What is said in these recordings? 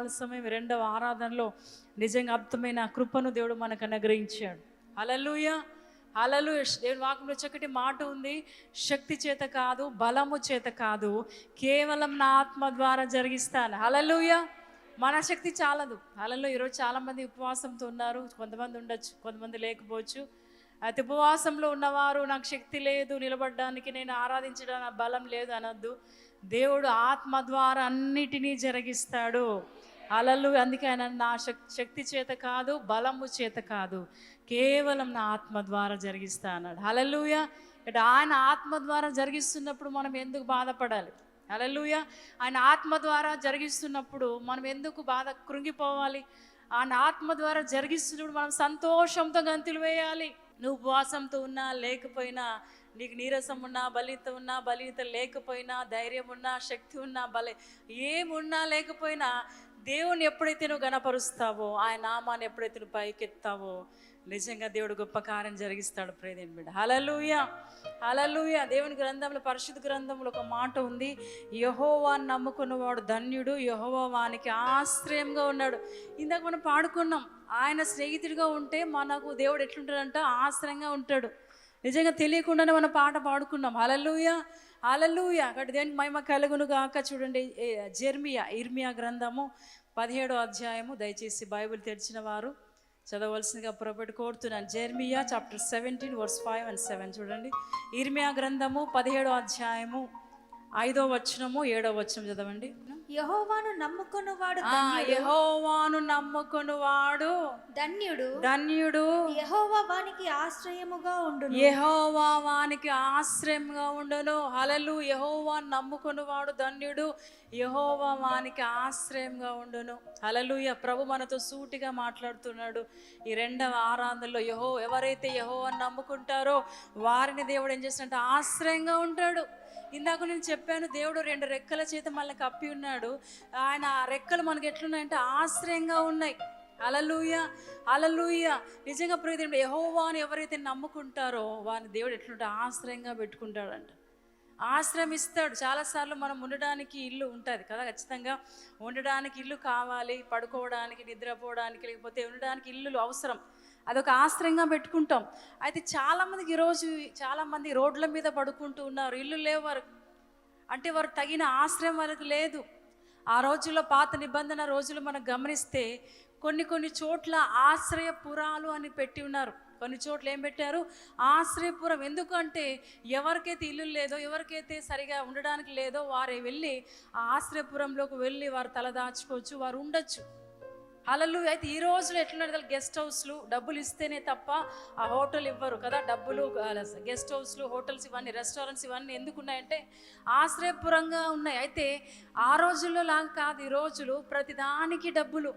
ఉదయకాల సమయం రెండవ ఆరాధనలో నిజంగా అర్థమైన కృపను దేవుడు మనకు అనుగ్రహించాడు. అలలుయ అలలు దేవుని వాక్యంలో చక్కటి మాట ఉంది. శక్తి చేత కాదు బలము చేత కాదు కేవలం నా ఆత్మ ద్వారా జరిగిస్తాను. అలలుయ మన శక్తి చాలదు. అలలో ఈరోజు చాలామంది ఉపవాసంతో ఉన్నారు. కొంతమంది ఉండొచ్చు కొంతమంది లేకపోవచ్చు. అయితే ఉపవాసంలో ఉన్నవారు నాకు శక్తి లేదు నిలబడడానికి నేను ఆరాధించడానికి బలం లేదు అనొద్దు. దేవుడు ఆత్మ ద్వారా అన్నిటినీ జరిగిస్తాడు. అలలు అందుకే ఆయన నా శక్ శక్తి చేత కాదు బలము చేత కాదు. కేవలం నా ఆత్మ ద్వారా జరిగిస్తా అన్నాడు. అలలుయ ఇటు ఆయన ఆత్మ ద్వారా జరిగిస్తున్నప్పుడు మనం ఎందుకు బాధపడాలి? అలలుయ ఆయన ఆత్మ ద్వారా జరిగిస్తున్నప్పుడు మనం ఎందుకు బాధ కృంగిపోవాలి? ఆయన ఆత్మ ద్వారా జరిగిస్తున్నప్పుడు మనం సంతోషంతో గంతులు వేయాలి. నువ్వు ఉపవాసంతో ఉన్నా లేకపోయినా నీకు నీరసం ఉన్నా బలిత ఉన్నా బలిత లేకపోయినా ధైర్యం ఉన్నా శక్తి ఉన్నా బలి ఏమున్నా లేకపోయినా దేవుని ఎప్పుడైతే నువ్వు గణపరుస్తావో ఆయన నామాన్ని ఎప్పుడైతే నువ్వు పైకెత్తావో నిజంగా దేవుడు గొప్ప కార్యం జరిగిస్తాడు. ప్రేదేని బిడ్డ. హలలుయ హలలుయ దేవుని గ్రంథంలో పరిశుద్ధ గ్రంథంలో ఒక మాట ఉంది. యహోవాన్ని నమ్ముకున్నవాడు ధన్యుడు యహోవా వానికి ఆశ్రయంగా ఉన్నాడు. ఇందాక మనం పాడుకున్నాం ఆయన స్నేహితుడిగా ఉంటే మనకు దేవుడు ఎట్లుంటాడంట? ఆశ్రయంగా ఉంటాడు. నిజంగా తెలియకుండానే మనం పాట పాడుకున్నాం. హలలుయ అలలుయ అక్కడ దేని మహిమ కలుగును గాక చూడండి జెర్మియా ఇర్మియా గ్రంథము పదిహేడో అధ్యాయము. దయచేసి బైబిల్ తెరిచిన వారు చదవలసిందిగా పొరపాటు కోరుతున్నాను. Jeremiah chapter seventeen verse five and seven చూడండి. ఇర్మియా గ్రంథము పదిహేడో అధ్యాయము ఐదో వచనము ఏడో వచనం చదవండి. యహోవాను నమ్ముకున్నవాడు యెహోవాను నమ్ముకొనువాడు. ధన్యుడు. ధన్యుడు. యహోవా వానికి ఆశ్రయముగా ఉండును. యెహోవా వానికి ఆశ్రయంగా ఉండను. హలలు యెహోవా నమ్ముకున్నవాడు ధన్యుడు. యెహోవా వానికి ఆశ్రయంగా ఉండును. హలలుయ ప్రభు మనతో సూటిగా మాట్లాడుతున్నాడు. ఈ రెండవ ఆరాధనలో యహో ఎవరైతే యెహోవాను నమ్ముకుంటారో వారిని దేవుడు ఏం చేస్తున్నట్టు ఆశ్రయంగా ఉంటాడు. ఇందాక నేను చెప్పాను దేవుడు రెండు రెక్కల చేత మళ్ళీ కప్పి ఉన్నాడు. ఆయన ఆ రెక్కలు మనకి ఎట్లున్నాయంటే ఆశ్రయంగా ఉన్నాయి. అలలుయ అలలుయ నిజంగా ప్రియదేవుడు యహోవాని ఎవరైతే నమ్ముకుంటారో వారిని దేవుడు ఎట్లుంటే ఆశ్రయంగా పెట్టుకుంటాడంట. ఆశ్రయం ఇస్తాడు. చాలాసార్లు మనం ఉండడానికి ఇల్లు ఉంటుంది కదా ఖచ్చితంగా. ఉండడానికి ఇల్లు కావాలి పడుకోవడానికి నిద్రపోవడానికి లేకపోతే ఉండడానికి ఇల్లులు అవసరం. అదొక ఆశ్రయంగా పెట్టుకుంటాం. అయితే చాలామందికి ఈరోజు చాలామంది రోడ్ల మీద పడుకుంటూ ఉన్నారు. ఇల్లు లేవు వారు అంటే వారు తగిన ఆశ్రయం వారికి లేదు. ఆ రోజుల్లో పాత నిబంధన రోజులు మనం గమనిస్తే కొన్ని కొన్ని చోట్ల ఆశ్రయపురాలు అని పెట్టి ఉన్నారు. కొన్ని చోట్ల ఏం పెట్టారు? ఆశ్రయపురం. ఎందుకంటే ఎవరికైతే ఇల్లు లేదో ఎవరికైతే సరిగా ఉండడానికి లేదో వారే వెళ్ళి ఆ ఆశ్రయపురంలోకి వెళ్ళి వారు తలదాచుకోవచ్చు వారు ఉండొచ్చు. అలలు అయితే ఈ రోజులు ఎట్లున్నారు గెస్ట్ హౌస్లు డబ్బులు ఇస్తేనే తప్ప ఆ హోటల్ ఇవ్వరు కదా. డబ్బులు గెస్ట్ హౌస్లు హోటల్స్ ఇవన్నీ రెస్టారెంట్స్ ఇవన్నీ ఎందుకు ఉన్నాయంటే ఆశ్రయపురంగా ఉన్నాయి. అయితే ఆ రోజుల్లో లాగా కాదు ఈ రోజులు ప్రతిదానికి డబ్బులు.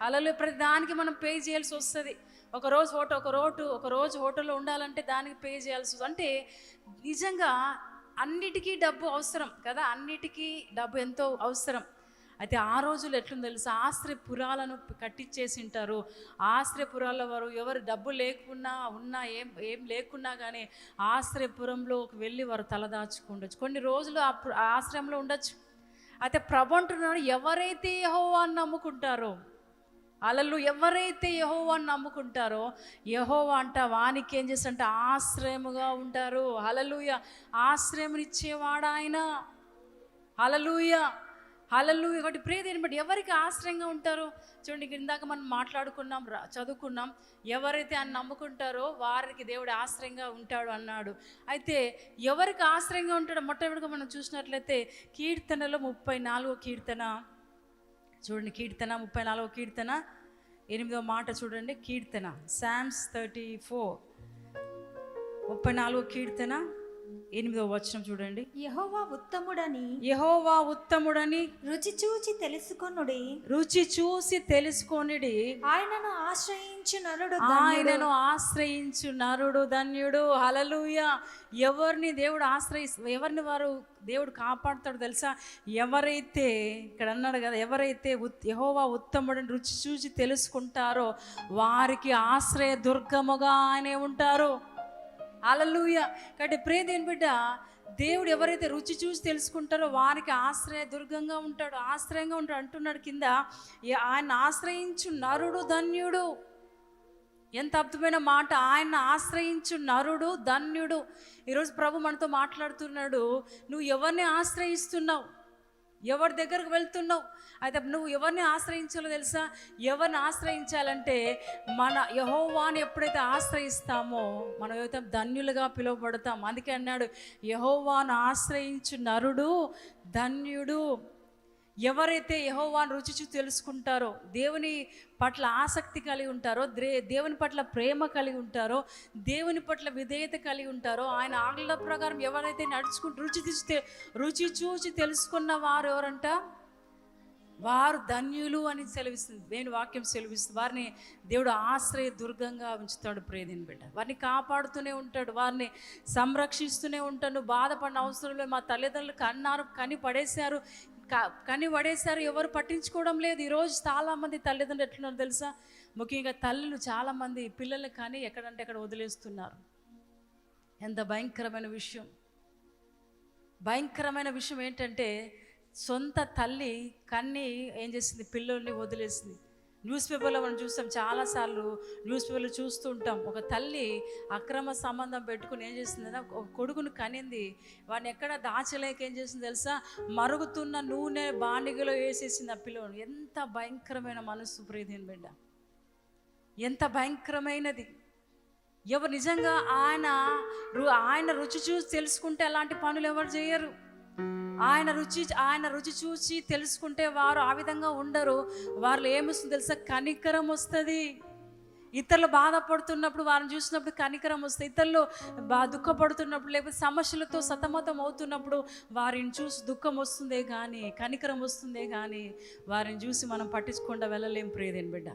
అలలు ప్రతిదానికి మనం పే చేయాల్సి వస్తుంది. ఒక రోజు హోటల్ ఒక రోటు ఒక రోజు హోటల్లో ఉండాలంటే దానికి పే చేయాల్సి అంటే నిజంగా అన్నిటికీ డబ్బు అవసరం కదా. అన్నిటికీ డబ్బు ఎంతో అవసరం. అయితే ఆ రోజులు ఎట్లుంది తెలుసా? ఆశ్రయపురాలను కట్టించేసి ఉంటారు ఆశ్రయపురాల వారు ఎవరు డబ్బు లేకున్నా ఉన్నా ఏం ఏం లేకున్నా కానీ ఆశ్రయపురంలోకి వెళ్ళి వారు తలదాచుకుండొచ్చు కొన్ని రోజులు ఆ ఆశ్రయంలో ఉండొచ్చు. అయితే ప్రభు అంటున్నాడు ఎవరైతే అని నమ్ముకుంటారో అలలు ఎవరైతే యహోవాని నమ్ముకుంటారో యహోవా అంట వానికి ఏం చేస్తారంటే ఆశ్రయముగా ఉంటారు. అలలుయ ఆశ్రయమునిచ్చేవాడు ఆయన హలలుయ హలలుయ ప్రే దేని బట్టి ఎవరికి ఆశ్రయంగా ఉంటారో చూడండి ఇందాక మనం మాట్లాడుకున్నాం రా- చదువుకున్నాం. ఎవరైతే అని నమ్ముకుంటారో వారికి దేవుడు ఆశ్రయంగా ఉంటాడు అన్నాడు. అయితే ఎవరికి ఆశ్రయంగా ఉంటాడో మొట్టమొదటిగా మనం చూసినట్లయితే కీర్తనలో ముప్పై నాలుగో కీర్తన. చూడండి కీర్తన ముప్పై నాలుగో కీర్తన. ఎనిమిదో మాట చూడండి కీర్తన. శామ్స్ థర్టీ ఫోర్. ముప్పై నాలుగో కీర్తన. ఎనిమిదో వచనం చూడండి. యహోవా ఉత్తముడని యహోవా ఉత్తముడని రుచి చూచి తెలుసుకొనుడి. రుచి చూసి తెలుసుకొనిడి. ఆయనను ఆశ్రయించు నరుడు ఆయనను ఆశ్రయించు నరుడు ధన్యుడు హలలుయ ఎవరిని దేవుడు ఆశ్రయిస్త ఎవరిని వారు దేవుడు కాపాడుతాడు తెలుసా? ఎవరైతే ఇక్కడ అన్నాడు కదా ఎవరైతే యహోవా ఉత్తముడని రుచి చూసి తెలుసుకుంటారో వారికి ఆశ్రయ దుర్గముగా ఆయనే ఉంటారు. అలలుయ కాబట్టి ప్రే దేని బిడ్డ దేవుడు ఎవరైతే రుచి చూసి తెలుసుకుంటారో వారికి ఆశ్రయ దుర్గంగా ఉంటాడు ఆశ్రయంగా ఉంటాడు అంటున్నాడు కింద. "ఏ- ఆయన ఆశ్రయించు నరుడు ధన్యుడు. ఎంత అద్భుతమైన మాట. ఆయన ఆశ్రయించు నరుడు ధన్యుడు. ఈరోజు ప్రభు మనతో మాట్లాడుతున్నాడు. నువ్వు ఎవరిని ఆశ్రయిస్తున్నావు? ఎవరి దగ్గరకు వెళ్తున్నావు? అయితే నువ్వు ఎవరిని ఆశ్రయించాలో తెలుసా? ఎవరిని ఆశ్రయించాలంటే మన యహోవాని ఎప్పుడైతే ఆశ్రయిస్తామో మనం ఏదైతే ధన్యులుగా పిలువబడతాం. అందుకే అన్నాడు యహోవాను ఆశ్రయించు నరుడు ధన్యుడు ఎవరైతే యహోవాను రుచి చూసి తెలుసుకుంటారో దేవుని పట్ల ఆసక్తి కలిగి ఉంటారో దే దేవుని పట్ల ప్రేమ కలిగి ఉంటారో దేవుని పట్ల విధేయత కలిగి ఉంటారో ఆయన ఆజ్ఞల ప్రకారం ఎవరైతే నడుచుకుంటూ రుచి రుచి చూచి తెలుసుకున్న వారు ఎవరంట? వారు ధన్యులు అని సెలవిస్తుంది. దేవుని వాక్యం సెలవిస్తుంది. వారిని దేవుడు ఆశ్రయ దుర్గంగా ఉంచుతాడు. ప్రేదిని బిడ్డ వారిని కాపాడుతూనే ఉంటాడు. వారిని సంరక్షిస్తూనే ఉంటాడు. బాధపడిన అవసరం లేదు మా తల్లిదండ్రులు కన్నారు కని పడేశారు కానీ కని పడేశారు ఎవరు పట్టించుకోవడం లేదు. ఈరోజు చాలామంది తల్లిదండ్రులు ఎట్లున్నారు తెలుసా? ముఖ్యంగా తల్లులు చాలామంది పిల్లల్ని కానీ ఎక్కడంటే అక్కడ వదిలేస్తున్నారు. ఎంత భయంకరమైన విషయం. భయంకరమైన విషయం ఏంటంటే సొంత తల్లి కన్ని ఏం చేసింది? పిల్లల్ని వదిలేసింది. న్యూస్ పేపర్లో మనం చూస్తాం చాలాసార్లు న్యూస్ పేపర్లో చూస్తూ ఉంటాం. ఒక తల్లి అక్రమ సంబంధం పెట్టుకుని ఏం చేసిందంటే ఒక కొడుకును కనింది. వాడిని ఎక్కడ దాచలేక ఏం చేసింది తెలుసా? మరుగుతున్న నూనె బాండిగలో వేసేసింది ఆ పిల్లవాడు ఎంత భయంకరమైన మనస్సు ప్రీతిని బిడ్డ. ఎంత భయంకరమైనది. ఎవరు నిజంగా ఆయన రు- ఆయన రుచి చూసి తెలుసుకుంటే అలాంటి పనులు ఎవరు చేయరు. ఆయన రుచి ఆయన రుచి చూసి తెలుసుకుంటే వారు ఆ విధంగా ఉండరు. వారు ఏమొస్తుంది తెలుసా? కనికరం వస్తుంది. ఇతరులు బాధపడుతున్నప్పుడు వారిని చూసినప్పుడు కనికరం వస్తుంది. ఇతరులు బా దుఃఖపడుతున్నప్పుడు లేకపోతే సమస్యలతో సతమతం అవుతున్నప్పుడు వారిని చూసి దుఃఖం వస్తుందే కానీ కనికరం వస్తుందే కానీ వారిని చూసి మనం పట్టించకుండా వెళ్ళలేం ప్రియదేని బిడ్డ.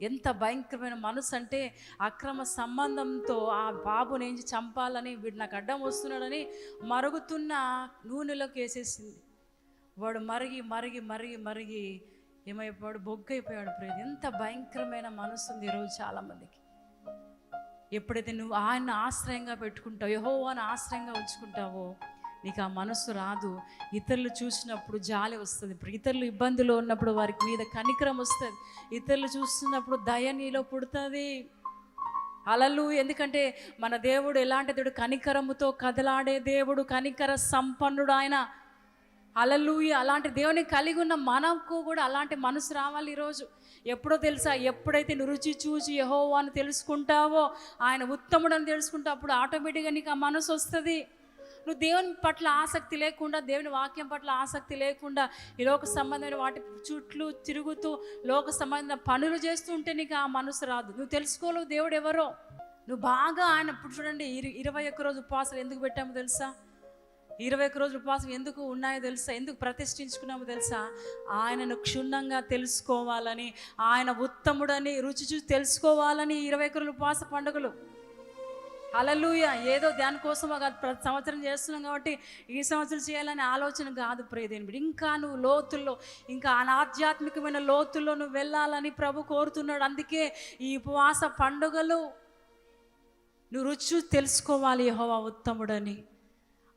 ఎంత భయంకరమైన మనసు అంటే అక్రమ సంబంధంతో ఆ బాబుని ఏంచి చంపాలని వీడు నాకు అడ్డం వస్తున్నాడని మరుగుతున్న నూనెలోకి వేసేసింది. వాడు మరిగి మరిగి మరిగి మరిగి ఏమైపోయాడు? బొగ్గైపోయాడు ప్రేమ ఎంత భయంకరమైన మనసు ఉంది ఈరోజు చాలామందికి. ఎప్పుడైతే నువ్వు ఆయన ఆశ్రయంగా పెట్టుకుంటావు యహోవాని ఆశ్రయంగా ఉంచుకుంటావో నీకు ఆ మనసు రాదు. ఇతరులు చూసినప్పుడు జాలి వస్తుంది. ఇప్పుడు ఇతరులు ఇబ్బందులు ఉన్నప్పుడు వారికి మీద కనికరం వస్తుంది. ఇతరులు చూస్తున్నప్పుడు దయ నీలో పుడుతుంది. అలలు ఎందుకంటే మన దేవుడు ఎలాంటి దేవుడు? కనికరముతో కదలాడే దేవుడు కనికర సంపన్నుడు ఆయన. అలలు అలాంటి దేవుని కలిగి ఉన్న మనకు కూడా అలాంటి మనసు రావాలి ఈరోజు. ఎప్పుడో తెలుసా? ఎప్పుడైతే నువ్వు రుచి చూచి యహో అని తెలుసుకుంటావో ఆయన ఉత్తముడని తెలుసుకుంటావు అప్పుడు ఆటోమేటిక్గా నీకు ఆ మనసు వస్తుంది. నువ్వు దేవుని పట్ల ఆసక్తి లేకుండా దేవుని వాక్యం పట్ల ఆసక్తి లేకుండా ఈ లోక సంబంధమైన వాటి చుట్లు తిరుగుతూ లోక సంబంధమైన పనులు చేస్తూ ఉంటే నీకు ఆ మనసు రాదు. నువ్వు తెలుసుకోలేవు దేవుడు ఎవరో. నువ్వు బాగా ఆయన ఇప్పుడు చూడండి ఇరు- ఇరవై ఒక్క రోజు ఉపవాసాలు ఎందుకు పెట్టామో తెలుసా? ఇరవై ఒక్క రోజులు ఉపవాసం ఎందుకు ఉన్నాయో తెలుసా? ఎందుకు ప్రతిష్ఠించుకున్నామో తెలుసా? ఆయనను క్షుణ్ణంగా తెలుసుకోవాలని ఆయన ఉత్తముడని రుచి చూసి తెలుసుకోవాలని ఇరవై ఒక్క రోజులు ఉపవాస పండుగలు. అలలుయ ఏదో దానికోసం ఒక ప్రతి సంవత్సరం చేస్తున్నాం కాబట్టి ఈ సంవత్సరం చేయాలనే ఆలోచన కాదు ప్రియదేని ఇంకా నువ్వు లోతుల్లో ఇంకా అనాధ్యాత్మికమైన లోతుల్లో నువ్వు వెళ్ళాలని ప్రభు కోరుతున్నాడు. అందుకే ఈ ఉపవాస పండుగలు నువ్వు రుచి తెలుసుకోవాలి యహోవా ఉత్తముడని.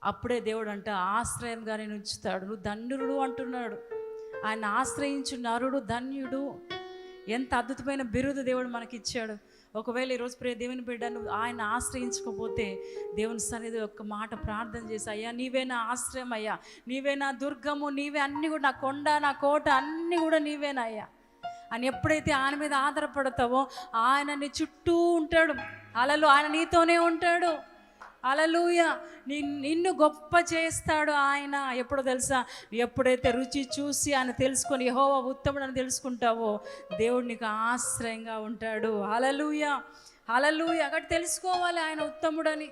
అప్పుడే దేవుడు అంట ఆశ్రయంగా నేను ఉంచుతాడు. నువ్వు ధన్యుడు అంటున్నాడు. ఆయన ఆశ్రయించు నరుడు ధన్యుడు. ఎంత అద్భుతమైన బిరుదు దేవుడు మనకి ఇచ్చాడు ఒకవేళ ఈరోజు ప్రియ దేవుని బిడ్డ నువ్వు ఆయన ఆశ్రయించకపోతే దేవుని సన్నిధి ఒక్క మాట ప్రార్థన చేసి అయ్యా నీవే నా ఆశ్రయం అయ్యా. నీవే నా దుర్గము. నీవే అన్నీ కూడా నా కొండ నా కోట అన్నీ కూడా నీవేనయ్యా అని ఎప్పుడైతే ఆయన మీద ఆధారపడతావో ఆయన నీ చుట్టూ ఉంటాడు. అలలు ఆయన నీతోనే ఉంటాడు. అలలుయ. నిన్ను గొప్ప చేస్తాడు ఆయన. ఎప్పుడో తెలుసా? ఎప్పుడైతే రుచి చూసి ఆయన తెలుసుకొని యెహోవా ఉత్తముడని తెలుసుకుంటావో దేవుడు నీకు ఆశ్రయంగా ఉంటాడు. అలలుయ. అలలుయ. అక్కడ తెలుసుకోవాలి ఆయన ఉత్తముడని.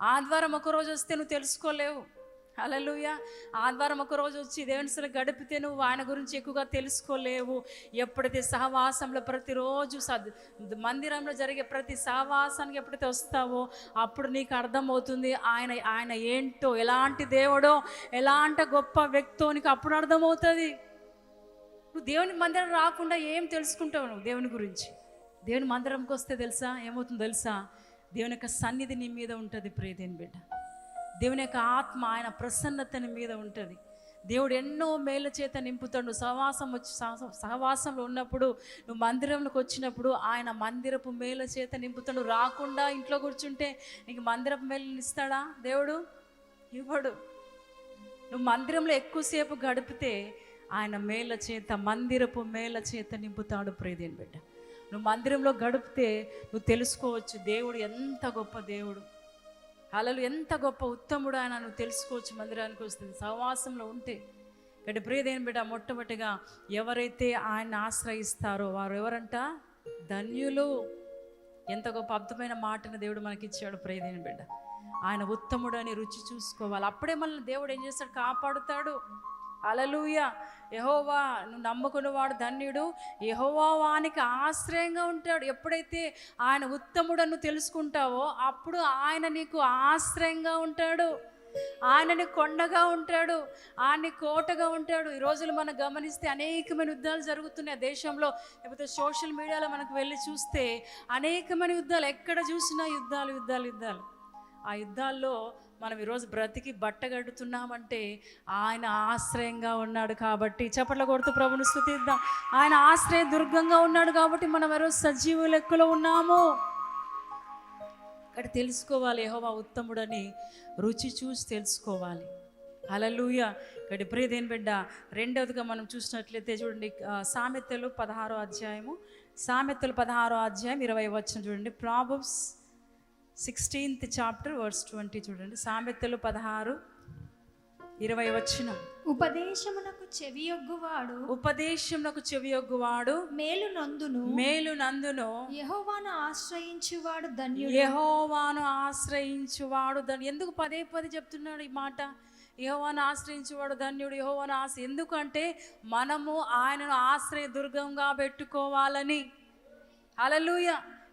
ఆదివారం ఒక ఒకరోజు వస్తే నువ్వు తెలుసుకోలేవు. అలలుయ ఆదివారం ఒక రోజు వచ్చి దేవుని గడిపితే నువ్వు ఆయన గురించి ఎక్కువగా తెలుసుకోలేవు. ఎప్పుడైతే సహవాసంలో ప్రతిరోజు సద్ మందిరంలో జరిగే ప్రతి సహవాసానికి ఎప్పుడైతే వస్తావో అప్పుడు నీకు అర్థమవుతుంది ఆయన ఆయన ఏంటో ఎలాంటి దేవుడో ఎలాంటి గొప్ప వ్యక్తో నీకు అప్పుడు అర్థమవుతుంది. నువ్వు దేవుని మందిరం రాకుండా ఏం తెలుసుకుంటావు నువ్వు దేవుని గురించి? దేవుని మందిరంకి వస్తే తెలుసా? ఏమవుతుందో తెలుసా? దేవుని యొక్క సన్నిధి నీ మీద ఉంటుంది ప్రియదేని బిడ్డ. దేవుని యొక్క ఆత్మ ఆయన ప్రసన్నతని మీద ఉంటుంది. దేవుడు ఎన్నో మేళ్ళ చేత నింపుతాడు. నువ్వు సహవాసం వచ్చి సహవాసంలో ఉన్నప్పుడు నువ్వు మందిరంలోకి వచ్చినప్పుడు ఆయన మందిరపు మేళ్ళ చేత నింపుతాడు. రాకుండా ఇంట్లో కూర్చుంటే నీకు మందిరపు మేలు ఇస్తాడా దేవుడు? ఇవ్వడు. నువ్వు మందిరంలో ఎక్కువసేపు గడిపితే ఆయన మేళ్ళ చేత మందిరపు మేళ్ళ చేత నింపుతాడు ప్రేదేని బిడ్డ. నువ్వు మందిరంలో గడిపితే నువ్వు తెలుసుకోవచ్చు దేవుడు ఎంత గొప్ప దేవుడు. అలలు ఎంత గొప్ప ఉత్తముడు ఆయన నువ్వు తెలుసుకోవచ్చు మందిరానికి వస్తుంది సహవాసంలో ఉంటే. ఇక్కడ ప్రియదేని బిడ్డ మొట్టమొదటిగా ఎవరైతే ఆయన ఆశ్రయిస్తారో వారు ఎవరంట? ధన్యులు. ఎంత గొప్ప అద్భుతమైన మాటను దేవుడు మనకి ఇచ్చాడు ప్రియదేని బిడ్డ. ఆయన ఉత్తముడు అని రుచి చూసుకోవాలి. అప్పుడే మనల్ని దేవుడు ఏం చేస్తాడు? కాపాడుతాడు. అలలుయ యహోవా నువ్వు నమ్ముకున్నవాడు ధన్యుడు. యహోవా వానికి ఆశ్రయంగా ఉంటాడు. ఎప్పుడైతే ఆయన ఉత్తముడను తెలుసుకుంటావో అప్పుడు ఆయన నీకు ఆశ్రయంగా ఉంటాడు. ఆయనని కొండగా ఉంటాడు. ఆయన్ని కోటగా ఉంటాడు. ఈ రోజులు మనం గమనిస్తే అనేకమైన యుద్ధాలు జరుగుతున్నాయి దేశంలో. లేకపోతే సోషల్ మీడియాలో మనకు వెళ్ళి చూస్తే అనేకమైన యుద్ధాలు ఎక్కడ చూసినా యుద్ధాలు యుద్ధాలు యుద్ధాలు. ఆ యుద్ధాల్లో మనం ఈరోజు బ్రతికి బట్టగడుతున్నామంటే ఆయన ఆశ్రయంగా ఉన్నాడు కాబట్టి చప్పట్ల కొడుతూ ప్రభుని స్థుతిద్దాం ఆయన ఆశ్రయ దుర్గంగా ఉన్నాడు కాబట్టి మనం ఈరోజు సజీవ లెక్కలో ఉన్నాము. అక్కడ తెలుసుకోవాలి యెహోవా ఉత్తముడని రుచి చూసి తెలుసుకోవాలి. అలలుయ ఇక్కడ ప్రియదేన్ బిడ్డ. రెండవదిగా మనం చూసినట్లయితే చూడండి సామెతలు పదహారో అధ్యాయము సామెతలు పదహారో అధ్యాయం ఇరవై వచ్చిన చూడండి. Proverbs sixteenth chapter verse twenty చూడండి. సామెతలు పదహారు ఇరవై వచ్చిన ఉపదేశమునకు చెవియొగ్గువాడు. ఉపదేశమునకు చెవియొగ్గువాడు. మేలు నందును మేలు నందును యెహోవాను ఆశ్రయించువాడు ధన్యుడు. యహోవాను ఆశ్రయించువాడు ధన్యుడు ఎందుకు పదే పదే చెప్తున్నాడు ఈ మాట? యహోవాను ఆశ్రయించువాడు ధన్యుడు. యహోవాను ఆశ ఎందుకంటే మనము ఆయనను ఆశ్రయ దుర్గంగా పెట్టుకోవాలని. అలలుయ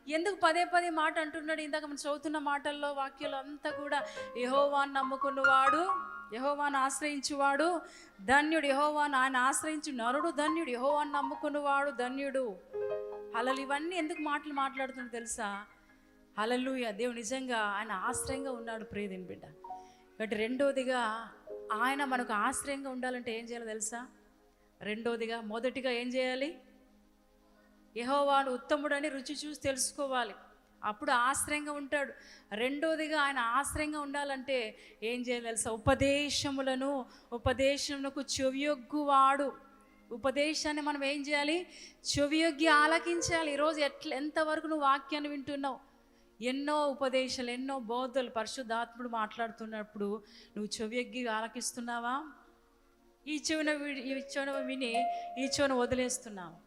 ఎందుకు పదే పదే మాట అంటున్నాడు? ఇందాక మనం చదువుతున్న మాటల్లో వాక్యాలు అంతా కూడా యహోవాన్ నమ్ముకున్నవాడు యహోవాను ఆశ్రయించువాడు ధన్యుడు. యహోవాను ఆయన ఆశ్రయించు నరుడు ధన్యుడు. యహోవాను నమ్ముకున్నవాడు ధన్యుడు. అలలు ఇవన్నీ ఎందుకు మాటలు మాట్లాడుతున్నాడు తెలుసా? అలలుయ దేవుడు నిజంగా ఆయన ఆశ్రయంగా ఉన్నాడు ప్రియదిని బిడ్డ. కాబట్టి రెండోదిగా ఆయన మనకు ఆశ్రయంగా ఉండాలంటే ఏం చేయాలో తెలుసా? రెండోదిగా మొదటిగా ఏం చేయాలి? యహోవాను ఉత్తముడని రుచి చూసి తెలుసుకోవాలి. అప్పుడు ఆశ్రయంగా ఉంటాడు. రెండోదిగా ఆయన ఆశ్రయంగా ఉండాలంటే ఏం చేయాలి తెలుసా? ఉపదేశములను ఉపదేశములకు చెవియొగ్గువాడు. ఉపదేశాన్ని మనం ఏం చేయాలి? చెవియొగ్గి ఆలకించాలి. ఈరోజు ఎట్లా ఎంతవరకు నువ్వు వాక్యాన్ని వింటున్నావు? ఎన్నో ఉపదేశాలు ఎన్నో బోధలు పరిశుద్ధాత్ముడు మాట్లాడుతున్నప్పుడు నువ్వు చెవియొగ్గి ఆలకిస్తున్నావా? ఈ చెవిన ఈ చెవిన విని ఈ చెవిన వదిలేస్తున్నావు?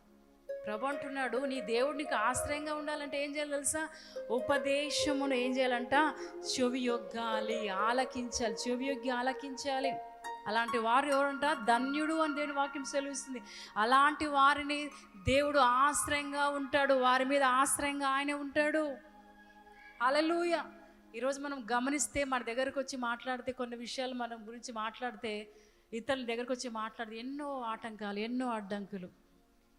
ప్రభు అంటున్నాడు నీ దేవుడు నీకు ఆశ్రయంగా ఉండాలంటే ఏం చేయాలి తెలుసా? ఉపదేశమును ఏం చేయాలంట? చెవి యొగ్గాలి ఆలకించాలి చెవి యొగ్గి ఆలకించాలి. అలాంటి వారు ఎవరంట? ధన్యుడు అని దేవుని వాక్యం సెలవిస్తుంది. అలాంటి వారిని దేవుడు ఆశ్రయంగా ఉంటాడు వారి మీద ఆశ్రయంగా ఆయన ఉంటాడు. అలలుయ ఈరోజు మనం గమనిస్తే మన దగ్గరకు వచ్చి మాట్లాడితే కొన్ని విషయాలు మనం గురించి మాట్లాడితే ఇతరుల దగ్గరకు వచ్చి మాట్లాడితే ఎన్నో ఆటంకాలు ఎన్నో అడ్డంకులు.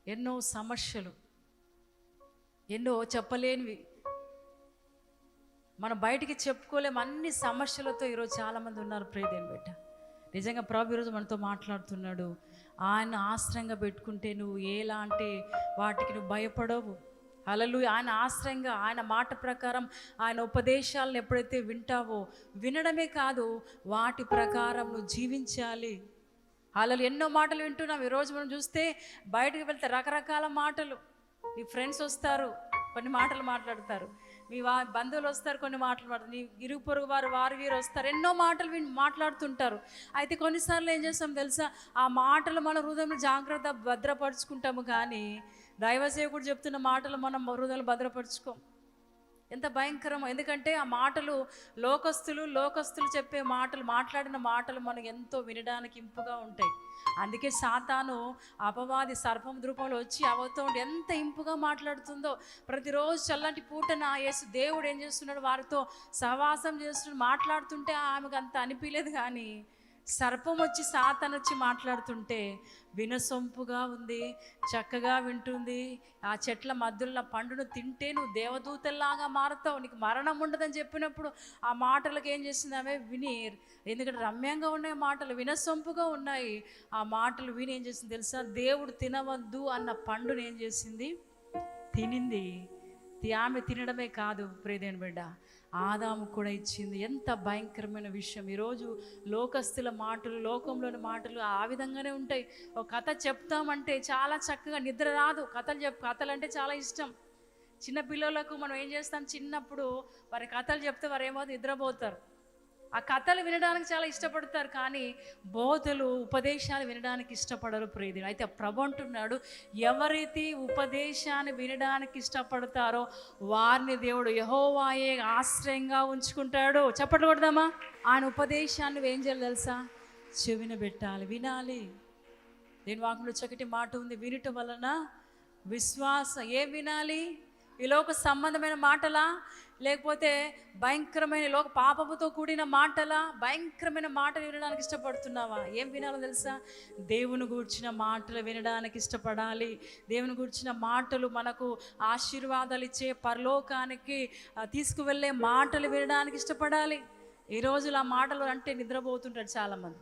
ఎన్నో సమస్యలు ఎన్నో చెప్పలేనివి. మనం బయటికి చెప్పుకోలేము అన్ని సమస్యలతో ఈరోజు చాలామంది ఉన్నారు ప్రేదేని బిడ్డ. నిజంగా ప్రభు ఈరోజు మనతో మాట్లాడుతున్నాడు. ఆయన ఆశ్రయంగా పెట్టుకుంటే నువ్వు ఎలా అంటే వాటికి నువ్వు భయపడవు. అలలు ఆయన ఆశ్రయంగా ఆయన మాట ప్రకారం ఆయన ఉపదేశాలను ఎప్పుడైతే వింటావో వినడమే కాదు వాటి ప్రకారం నువ్వు జీవించాలి. అలలు ఎన్నో మాటలు వింటున్నాం. ఈరోజు మనం చూస్తే బయటకు వెళ్తే రకరకాల మాటలు. నీ ఫ్రెండ్స్ వస్తారు కొన్ని మాటలు మాట్లాడతారు. మీ వా బంధువులు వస్తారు కొన్ని మాటలు మాట్లాడతారు. నీ ఇరుగు పొరుగు వారు వారు వీరు వస్తారు. ఎన్నో మాటలు విని మాట్లాడుతుంటారు. అయితే కొన్నిసార్లు ఏం చేస్తాం తెలుసా? ఆ మాటలు మన హృదయంలో జాగ్రత్త భద్రపరుచుకుంటాము కానీ దైవసేవకుడు చెప్తున్న మాటలు మనం హృదయంలో భద్రపరుచుకోం. ఎంత భయంకరమో. ఎందుకంటే ఆ మాటలు లోకస్తులు లోకస్తులు చెప్పే మాటలు మాట్లాడిన మాటలు మనకు ఎంతో వినడానికి ఇంపుగా ఉంటాయి. అందుకే సాతాను అపవాది సర్పం రూపంలో వచ్చి అవతో ఎంత ఇంపుగా మాట్లాడుతుందో. ప్రతిరోజు చల్లటి పూటన యేసు దేవుడు ఏం చేస్తున్నాడు? వారితో సహవాసం చేస్తున్నాడు. మాట్లాడుతుంటే ఆమెకు అంత అనిపించలేదు కానీ సర్పం వచ్చి సాతన్ వచ్చి మాట్లాడుతుంటే వినసొంపుగా ఉంది చక్కగా వింటుంది. ఆ చెట్ల మధ్యలో పండును తింటే నువ్వు దేవదూతల్లాగా మారుతావు నీకు మరణం ఉండదని చెప్పినప్పుడు ఆ మాటలకు ఏం చేసింది ఆమె? విని ఎందుకంటే రమ్యంగా ఉన్నాయి మాటలు వినసొంపుగా ఉన్నాయి. ఆ మాటలు విని ఏం చేసింది తెలుసా? దేవుడు తినవద్దు అన్న పండుని ఏం చేసింది? తినింది. ఆమె తినడమే కాదు ప్రేదేని బిడ్డ. ఆదాము కూడా ఇచ్చింది. ఎంత భయంకరమైన విషయం. ఈరోజు లోకస్తుల మాటలు లోకంలోని మాటలు ఆ విధంగానే ఉంటాయి. ఒక కథ చెప్తామంటే చాలా చక్కగా నిద్ర రాదు. కథలు చెప్ కథలు అంటే చాలా ఇష్టం. చిన్న పిల్లలకు మనం ఏం చేస్తాం? చిన్నప్పుడు వారి కథలు చెప్తే వారు ఏమో నిద్రపోతారు. ఆ కథలు వినడానికి చాలా ఇష్టపడతారు కానీ బోధలు ఉపదేశాలు వినడానికి ఇష్టపడరు ప్రీతి అయితే ప్రభు అంటున్నాడు ఎవరైతే ఉపదేశాన్ని వినడానికి ఇష్టపడతారో వారిని దేవుడు యహోవాయే ఆశ్రయంగా ఉంచుకుంటాడు. చెప్పట్లు కొడదామా? ఆయన ఉపదేశాన్ని ఏం చేయాలి తెలుసా? చెవిన పెట్టాలి వినాలి. దీని వాకులో చక్కటి మాట ఉంది వినటం వలన విశ్వాస ఏం వినాలి? ఈ లోక సంబంధమైన మాటలా? లేకపోతే భయంకరమైన లోక పాపముతో కూడిన మాటలా? భయంకరమైన మాటలు వినడానికి ఇష్టపడుతున్నావా? ఏం వినాలో తెలుసా? దేవుని గూర్చిన మాటలు వినడానికి ఇష్టపడాలి. దేవుని గూర్చిన మాటలు మనకు ఆశీర్వాదాలు ఇచ్చే పరలోకానికి తీసుకువెళ్ళే మాటలు వినడానికి ఇష్టపడాలి. ఈ రోజులు ఆ మాటలు అంటే నిద్రపోతుంటారు చాలామంది.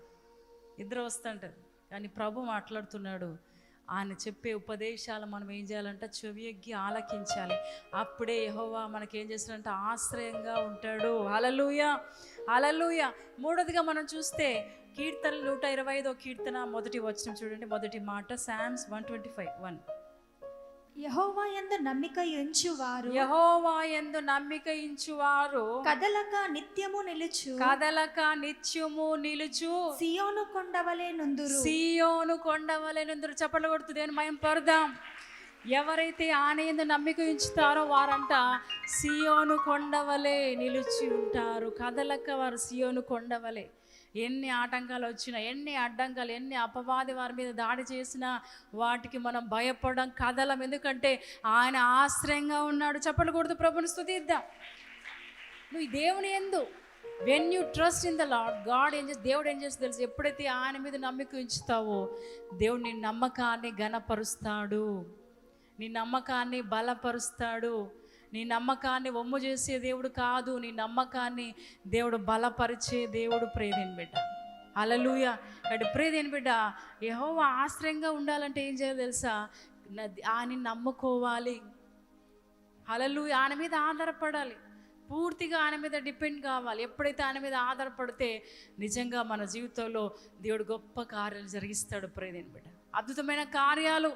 నిద్ర వస్తుంటారు. కానీ ప్రభు మాట్లాడుతున్నాడు. ఆయన చెప్పే ఉపదేశాలు మనం ఏం చేయాలంటే చెవి ఎగ్గి ఆలకించాలి. అప్పుడే యహోవా మనకేం చేస్తాడంటే ఆశ్రయంగా ఉంటాడు. అలలుయ అలలుయ మూడోదిగా మనం చూస్తే కీర్తన నూట ఇరవై ఐదో కీర్తన మొదటి వచ్చిన చూడండి. మొదటి మాట Psalms one twenty five one. యహోవా యందు నమ్మిక ఎంచువారు. యహోవా ఎందు నమ్మిక ఇంచువారు కదలక నిత్యము నిలుచు. కదలక నిత్యము నిలుచు. సియోను కొండవలే నుందురు. సియోను కొండవలెనందరూ చప్పట్లు కొడుతుంది అని మేము పరుదాం. ఎవరైతే ఆనయందు నమ్మిక ఉంచుతారో వారంట సియోను కొండవలే నిలిచి ఉంటారు కదలక వారు సియోను కొండవలే. ఎన్ని ఆటంకాలు వచ్చినా ఎన్ని అడ్డంకాలు ఎన్ని అపవాది వారి మీద దాడి చేసినా వాటికి మనం భయపడడం కదలం. ఎందుకంటే ఆయన ఆశ్రయంగా ఉన్నాడు. చెప్పకూడదు ప్రభుని స్థుతిద్దాం నువ్వు దేవుని ఎందు. When you trust in the lord god ఏం చేసి దేవుడు ఏం చేసి తెలుసు? ఎప్పుడైతే ఆయన మీద నమ్మిక ఉంచుతావో దేవుడు నీ నమ్మకాన్ని ఘనపరుస్తాడు. నీ నమ్మకాన్ని బలపరుస్తాడు. నీ నమ్మకాన్ని ఒమ్ము చేసే దేవుడు కాదు నీ నమ్మకాన్ని దేవుడు బలపరిచే దేవుడు ప్రేదేని బిడ్డ. అలలుయ అటు ప్రేదేని బిడ్డ ఏహో ఆశ్రయంగా ఉండాలంటే ఏం చేయాలి తెలుసా? ఆయన నమ్ముకోవాలి. అలలు ఆయన మీద ఆధారపడాలి. పూర్తిగా ఆయన మీద డిపెండ్ కావాలి. ఎప్పుడైతే ఆయన మీద ఆధారపడితే నిజంగా మన జీవితంలో దేవుడు గొప్ప కార్యాలు జరిగిస్తాడు ప్రేదేని బిడ్డ. అద్భుతమైన కార్యాలు.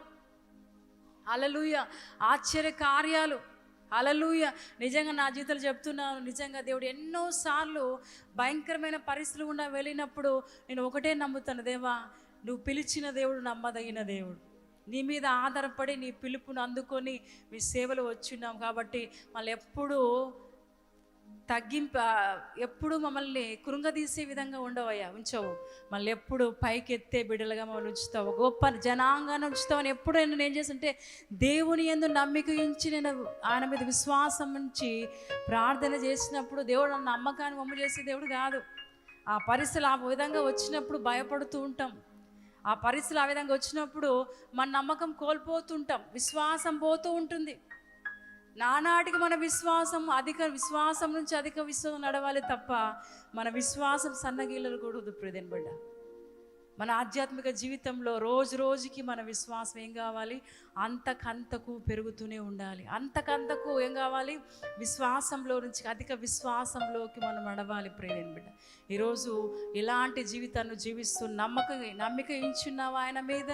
అలలుయ ఆశ్చర్య కార్యాలు. అలలుయ నిజంగా నా జీవితంలో చెప్తున్నాను నిజంగా దేవుడు ఎన్నోసార్లు భయంకరమైన పరిస్థితులు గుండా వెళ్ళినప్పుడు నేను ఒకటే నమ్ముతాను దేవా నువ్వు పిలిచిన దేవుడు నమ్మదగిన దేవుడు. నీ మీద ఆధారపడి నీ పిలుపును అందుకొని మీ సేవలు వచ్చిన్నాం కాబట్టి మళ్ళీ ఎప్పుడూ తగ్గింప ఎప్పుడు మమ్మల్ని కృంగదీసే విధంగా ఉండవయ్యా ఉంచవు. మళ్ళీ ఎప్పుడు పైకి ఎత్తే బిడ్డలుగా మమ్మల్ని ఉంచుతావు. గొప్ప జనాంగాన్ని ఉంచుతావు అని ఎప్పుడు నేను ఏం చేస్తుంటే దేవుని ఎందు నమ్మిక ఉంచి నేను ఆయన మీద విశ్వాసం ఉంచి ప్రార్థన చేసినప్పుడు దేవుడు నన్ను నమ్మకాన్ని మమ్మ చేసే దేవుడు కాదు. ఆ పరిస్థితులు ఆ విధంగా వచ్చినప్పుడు భయపడుతూ ఉంటాం. ఆ పరిస్థితులు ఆ విధంగా వచ్చినప్పుడు మన నమ్మకం కోల్పోతుంటాం విశ్వాసం పోతూ ఉంటుంది. నానాటికి మన విశ్వాసం అధిక విశ్వాసం నుంచి అధిక విశ్వాసం నడవాలి తప్ప మన విశ్వాసం సన్నగిల్లకూడదు ప్రదేన్ బిడ్డ. మన ఆధ్యాత్మిక జీవితంలో రోజు రోజుకి మన విశ్వాసం ఏం కావాలి? అంతకంతకు పెరుగుతూనే ఉండాలి. అంతకంతకు ఏం కావాలి? విశ్వాసంలో నుంచి అధిక విశ్వాసంలోకి మనం నడవాలి ప్రేరేన్ బిడ్డ. ఈరోజు ఇలాంటి జీవితాన్ని జీవిస్తూ నమ్మకం నమ్మిక ఇచ్చున్నావా ఆయన మీద?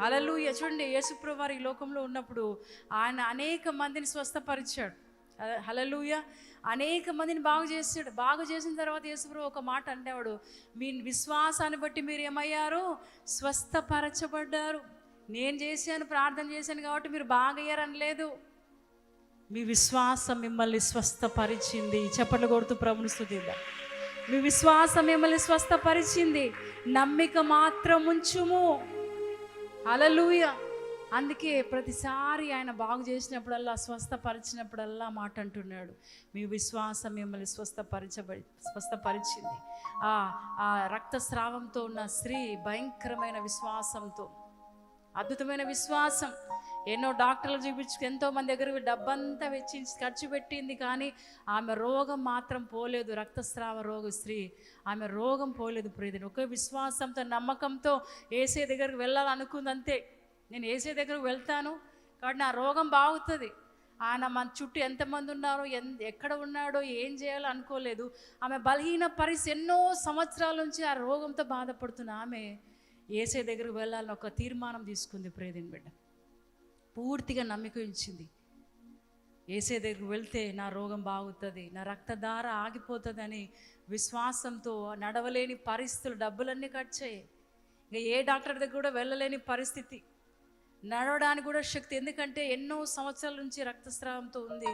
అలలు చూడండి యేసుప్రభు వారు ఈ లోకంలో ఉన్నప్పుడు ఆయన అనేక మందిని స్వస్థపరిచాడు. హలలుయ అనేక మందిని బాగు చేసాడు బాగు చేసిన తర్వాత యేసుప్రభు ఒక మాట అండేవాడు మీ విశ్వాసాన్ని బట్టి మీరు ఏమయ్యారు? స్వస్థపరచబడ్డారు. నేను చేశాను ప్రార్థన చేశాను కాబట్టి మీరు బాగయ్యారని లేదు. మీ విశ్వాసం మిమ్మల్ని స్వస్థపరిచింది. చెప్పట్లు కొడుతూ ప్రభుని స్థుతిద్దాం మీ విశ్వాసం మిమ్మల్ని స్వస్థపరిచింది. నమ్మిక మాత్రం ఉంచుము. అలలుయ అందుకే ప్రతిసారి ఆయన బాగు చేసినప్పుడల్లా స్వస్థపరిచినప్పుడల్లా మాట అంటున్నాడు మీ విశ్వాసం మిమ్మల్ని స్వస్థపరచబడి స్వస్థపరిచింది. ఆ ఆ రక్తస్రావంతో ఉన్న స్త్రీ భయంకరమైన విశ్వాసంతో అద్భుతమైన విశ్వాసం. ఎన్నో డాక్టర్లు చూపించు ఎంతో మంది దగ్గర డబ్బంతా వెచ్చించి ఖర్చు పెట్టింది కానీ ఆమె రోగం మాత్రం పోలేదు రక్తస్రావ రోగ స్త్రీ. ఆమె రోగం పోలేదు ప్రియదని ఒకే విశ్వాసంతో నమ్మకంతో ఏసే దగ్గరికి వెళ్ళాలనుకుంది అంతే. నేను ఏసే దగ్గరకు వెళ్తాను కాబట్టి నా రోగం బాగుతుంది. ఆయన మన చుట్టూ ఎంతమంది ఉన్నారో ఎన్ ఎక్కడ ఉన్నాడో ఏం చేయాలో అనుకోలేదు. ఆమె బలహీన పరిస్థితి ఎన్నో సంవత్సరాల నుంచి ఆ రోగంతో బాధపడుతున్న ఆమె ఏసే దగ్గరకు వెళ్ళాలని ఒక తీర్మానం తీసుకుంది ప్రేదిన్ బిడ్డ. పూర్తిగా నమ్మిక ఉంచింది. ఏసే దగ్గరికి వెళ్తే నా రోగం బాగుతుంది నా రక్తధార ఆగిపోతుందని విశ్వాసంతో నడవలేని పరిస్థితులు డబ్బులన్నీ ఖర్చయ్యాయి ఇంకా ఏ డాక్టర్ దగ్గర కూడా వెళ్ళలేని పరిస్థితి. నడవడానికి కూడా శక్తి ఎందుకంటే ఎన్నో సంవత్సరాల నుంచి రక్తస్రావంతో ఉంది.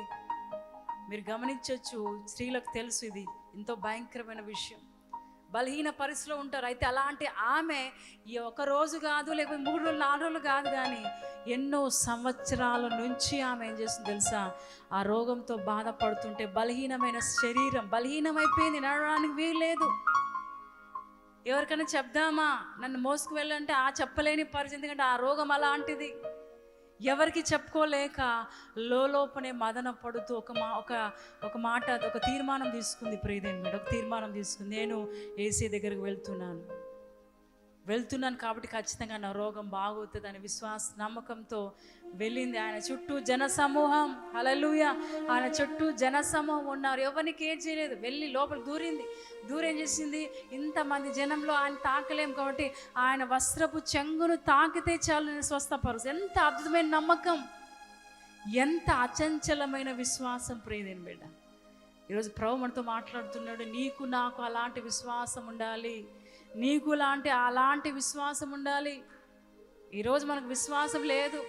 మీరు గమనించవచ్చు స్త్రీలకు తెలుసు ఇది ఎంతో భయంకరమైన విషయం. బలహీన పరిస్థితిలో ఉంటారు. అయితే అలాంటి ఆమె ఈ ఒక రోజు కాదు లేకపోతే మూడు రోజులు నాలుగు రోజులు కాదు కానీ ఎన్నో సంవత్సరాల నుంచి ఆమె ఏం చేస్తుంది తెలుసా? ఆ రోగంతో బాధపడుతుంటే బలహీనమైన శరీరం బలహీనమైపోయింది. నడవడానికి వీల్లేదు ఎవరికైనా చెప్దామా? నన్ను మోసుకు వెళ్ళంటే ఆ చెప్పలేని పరిస్థితి. ఎందుకంటే ఆ రోగం అలాంటిది. ఎవరికి చెప్పుకోలేక లోపనే మదన పడుతూ ఒక మా ఒక ఒక మాట ఒక తీర్మానం తీసుకుంది ప్రియదేవి ఒక తీర్మానం తీసుకుంది. నేను ఏసీ దగ్గరికి వెళ్తున్నాను. వెళ్తున్నాను కాబట్టి ఖచ్చితంగా నా రోగం బాగవుతుంది అనే విశ్వాస నమ్మకంతో వెళ్ళింది ఆయన చుట్టూ జన సమూహం హలలుయ ఆయన చుట్టూ జన సమూహం ఉన్నారు. ఎవరికి ఏం చేయలేదు. వెళ్ళి లోపల దూరింది. దూరం చేసింది. ఇంతమంది జనంలో ఆయన తాకలేం కాబట్టి ఆయన వస్త్రపు చెంగును తాకితే చాలు నేను స్వస్థపరుసు ఎంత అద్భుతమైన నమ్మకం. ఎంత అచంచలమైన విశ్వాసం ప్రియదేని బిడ్డ. ఈరోజు ప్రభు మనతో మాట్లాడుతున్నాడు. నీకు నాకు అలాంటి విశ్వాసం ఉండాలి. నీకు లాంటి అలాంటి విశ్వాసం ఉండాలి. ఈరోజు మనకు విశ్వాసం లేదు.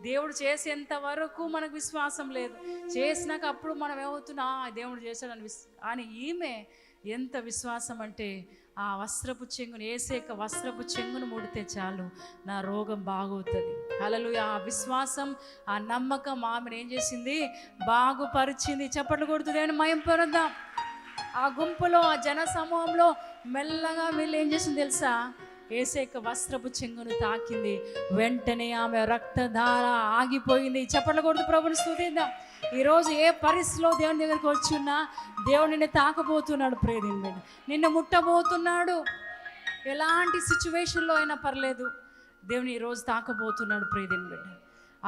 దేవుడు చేసేంత వరకు మనకు విశ్వాసం లేదు. చేసినాక అప్పుడు మనం ఏమవుతున్నా "ఆ, దేవుడు చేశాడని విస్ అని ఈమె ఎంత విశ్వాసం అంటే ఆ వస్త్రపు చెంగును ఏసేక వస్త్రపు చెంగును ముడితే చాలు నా రోగం బాగవుతుంది. అలలు ఆ విశ్వాసం ఆ నమ్మకం ఆమెను ఏం చేసింది? బాగుపరిచింది. చప్పట్లు కొడుతుంది అని మయం పొరద్దాం ఆ గుంపులో ఆ జన సమూహంలో మెల్లగా వీళ్ళు ఏం చేసింది తెలుసా? ఏసేక వస్త్రపు చెంగును తాకింది. వెంటనే ఆమె రక్తధార ఆగిపోయింది. చప్పట్లు కొడుతు ప్రభుని స్థుతిద్దాం ఈరోజు ఏ పరిస్థితిలో దేవుని దగ్గరికి వచ్చున్నా దేవుడు నిన్ను తాకబోతున్నాడు ప్రేదిన్ నిన్ను ముట్టబోతున్నాడు. ఎలాంటి సిచ్యువేషన్లో అయినా పర్లేదు. దేవుని ఈరోజు తాకబోతున్నాడు ప్రేదిన్ బిడ్డ.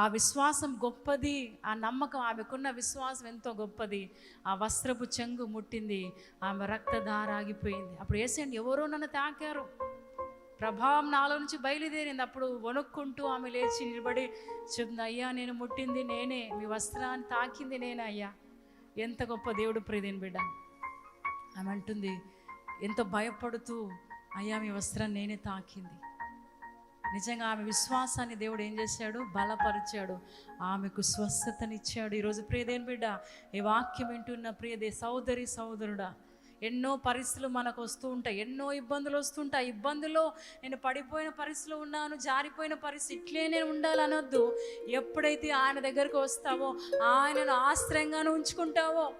ఆ విశ్వాసం గొప్పది ఆ నమ్మకం ఆమెకున్న విశ్వాసం ఎంతో గొప్పది. ఆ వస్త్రపు చెంగు ముట్టింది ఆమె రక్తధార ఆగిపోయింది అప్పుడు వేసేయండి ఎవరో నన్ను తాకారు. ప్రభావం నాలో నుంచి బయలుదేరింది. అప్పుడు వణుక్కుంటూ ఆమె లేచి నిలబడి చెప్తుంది అయ్యా నేను ముట్టింది నేనే మీ వస్త్రాన్ని తాకింది నేనే అయ్యా. ఎంత గొప్ప దేవుడు ప్రియదేని బిడ్డ. ఆమె అంటుంది ఎంత భయపడుతూ అయ్యా మీ వస్త్రాన్ని నేనే తాకింది. నిజంగా ఆమె విశ్వాసాన్ని దేవుడు ఏం చేశాడు? బలపరిచాడు. ఆమెకు స్వస్థతనిచ్చాడు. ఈరోజు ప్రియదేని బిడ్డ ఈ వాక్యం వింటున్న ప్రియదే సోదరి సోదరుడా ఎన్నో పరిస్థితులు మనకు వస్తూ ఉంటాయి. ఎన్నో ఇబ్బందులు వస్తుంటాయి ఇబ్బందుల్లో నేను పడిపోయిన పరిస్థితులు ఉన్నాను జారిపోయిన పరిస్థితి ఇట్లే నేను ఉండాలనొద్దు. ఎప్పుడైతే ఆయన దగ్గరకు వస్తావో ఆయనను ఆశ్రయంగాను ఉంచుకుంటావో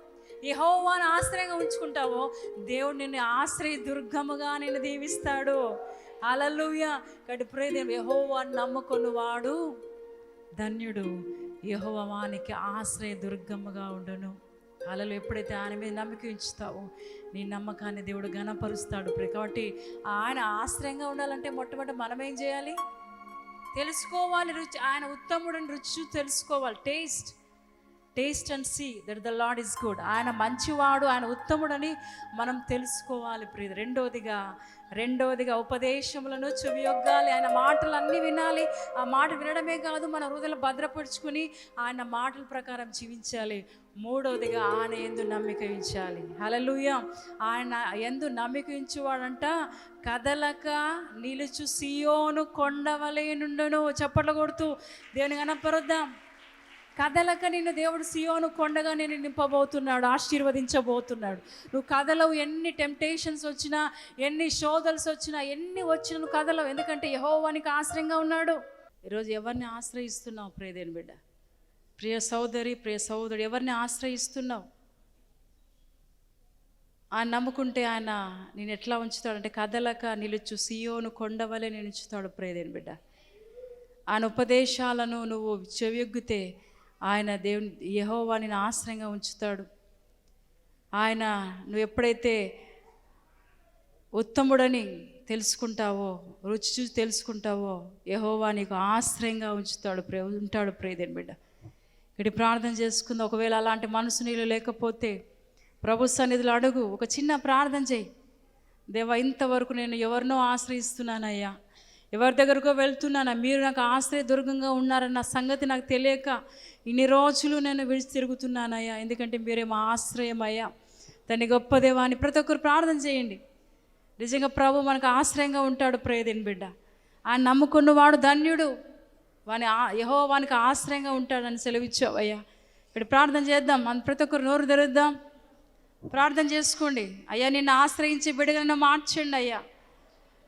యహోవాను ఆశ్రయంగా ఉంచుకుంటావో దేవుడు నిన్ను ఆశ్రయ దుర్గముగా నిన్ను దీవిస్తాడు. అలలుయ కటి ప్రేదేవి యహోవాన్ని నమ్ముకుని వాడు ధన్యుడు యహోవానికి ఆశ్రయ దుర్గమ్మగా ఉండను. అలలు ఎప్పుడైతే ఆయన మీద నమ్మకం ఉంచుతావో నీ నమ్మకాన్ని దేవుడు ఘనపరుస్తాడు. కాబట్టి ఆయన ఆశ్రయంగా ఉండాలంటే మొట్టమొదటి మనం ఏం చేయాలి? తెలుసుకోవాలి రుచి ఆయన ఉత్తముడని రుచి తెలుసుకోవాలి. Taste taste and see that the lord is good ఆయన మంచివాడు ఆయన ఉత్తముడని మనం తెలుసుకోవాలి ప్రియ రెండోదిగా రెండోదిగా ఉపదేశములను చెవియొగ్గాలి ఆయన మాటలన్నీ వినాలి. ఆ మాట వినడమే కాదు మన హృదయలు భద్రపరుచుకుని ఆయన మాటల ప్రకారం జీవించాలి. మూడవదిగా ఆయన ఎందు నమ్మిక ఉంచాలి. హలలుయ ఆయన ఎందు నమ్మిక ఉంచువాడంట కదలక నిలుచు సియోను కొండవలే నుండును చప్పట్లు కొడుతూ దేవుని కనపరుద్దాం. కదలక నిన్ను దేవుడు సియోను కొండగా నేను నింపబోతున్నాడు ఆశీర్వదించబోతున్నాడు. నువ్వు కథలవు ఎన్ని టెంప్టేషన్స్ వచ్చినా ఎన్ని శోధల్స్ వచ్చినా ఎన్ని వచ్చినా నువ్వు కథలవు ఎందుకంటే యహోవానికి ఆశ్రయంగా ఉన్నాడు. ఈరోజు ఎవరిని ఆశ్రయిస్తున్నావు ప్రియదేని బిడ్డ? ప్రియ సోదరి ప్రియ సోదరుడు ఎవరిని ఆశ్రయిస్తున్నావు? ఆయన నమ్ముకుంటే ఆయన నేను ఎట్లా ఉంచుతాడంటే కదలక నిలుచు సియోను కొండవలే నిలుచుతాడు ప్రియదేని బిడ్డ. ఆయన ఉపదేశాలను నువ్వు చెవియొగ్గితే ఆయన దేవుని యహోవా నేను ఆశ్రయంగా ఉంచుతాడు. ఆయన నువ్వు ఎప్పుడైతే ఉత్తముడని తెలుసుకుంటావో రుచి చూసి తెలుసుకుంటావో యహోవా నీకు ఆశ్రయంగా ఉంచుతాడు ప్రే ఉంటాడు ప్రేదేని బిడ్డ. ఇక్కడ ప్రార్థన చేసుకుంది. ఒకవేళ అలాంటి మనసు నీళ్ళు లేకపోతే ప్రభు సన్నిధిలో అడుగు ఒక చిన్న ప్రార్థన చేయి. దేవా ఇంతవరకు నేను ఎవరినో ఆశ్రయిస్తున్నానయ్యా. ఎవరి దగ్గరకో వెళ్తున్నానా? మీరు నాకు ఆశ్రయ దుర్గంగా ఉన్నారన్న సంగతి నాకు తెలియక ఇన్ని రోజులు నేను విడిచి తిరుగుతున్నానయ్యా. ఎందుకంటే మీరే మా ఆశ్రయం అయ్యా దాన్ని గొప్ప దేవాన్ని ప్రతి ఒక్కరు ప్రార్థన చేయండి. నిజంగా ప్రభు మనకు ఆశ్రయంగా ఉంటాడు ప్రేదిని బిడ్డ. ఆయన నమ్ముకున్నవాడు ధన్యుడు. వాని ఆ- యహో వానికి ఆశ్రయంగా ఉంటాడని సెలవిచ్చావయ్యా. ఇక్కడ ప్రార్థన చేద్దాం. మన ప్రతి ఒక్కరు నోరు తెరుద్దాం. ప్రార్థన చేసుకోండి. అయ్యా నిన్ను ఆశ్రయించి బిడగలను మార్చండి అయ్యా.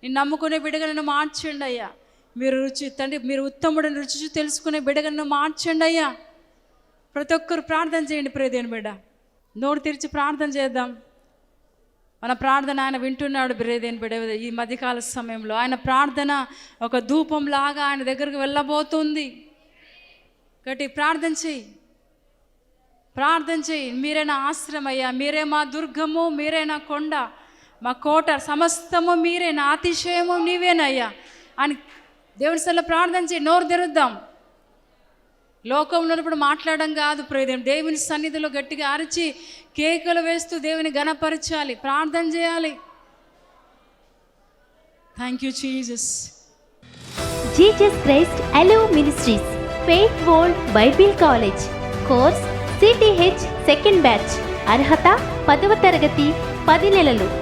నేను నమ్ముకునే బిడగలను మార్చండి అయ్యా. మీరు రుచి తండ్రి మీరు ఉత్తముడిని రుచి తెలుసుకునే బిడగలను మార్చండి అయ్యా. ప్రతి ఒక్కరు ప్రార్థన చేయండి ప్రేదేని బిడ్డ. నోరు తెరిచి ప్రార్థన చేద్దాం. మన ప్రార్థన ఆయన వింటున్నాడు బ్రేదేని బిడ ఈ మధ్యకాల సమయంలో. ఆయన ప్రార్థన ఒక ధూపం లాగా ఆయన దగ్గరకు వెళ్ళబోతుంది. గట్టి ప్రార్థన చెయ్యి ప్రార్థన చెయ్యి మీరే నా ఆశ్రయం మీరే మా దుర్గము. మీరే నా కొండ. మా కోట సమస్తము మీరే నా అతిశయము నీవేనయ్యా అని దేవుడి సల్ల ప్రార్థన చేయి నోరు తెరుద్దాం. లోకంలో ఉన్నప్పుడు మాట్లాడడం కాదు ప్రేదం దేవుని సన్నిధిలో గట్టిగా అరిచి కేకలు వేస్తూ దేవుని గణపరచాలి ప్రార్థన చేయాలి. Thank you Jesus Jesus Christ Alo ministries faith world Bible college course CTH second batch అర్హత పదవ తరగతి పది నెలలు.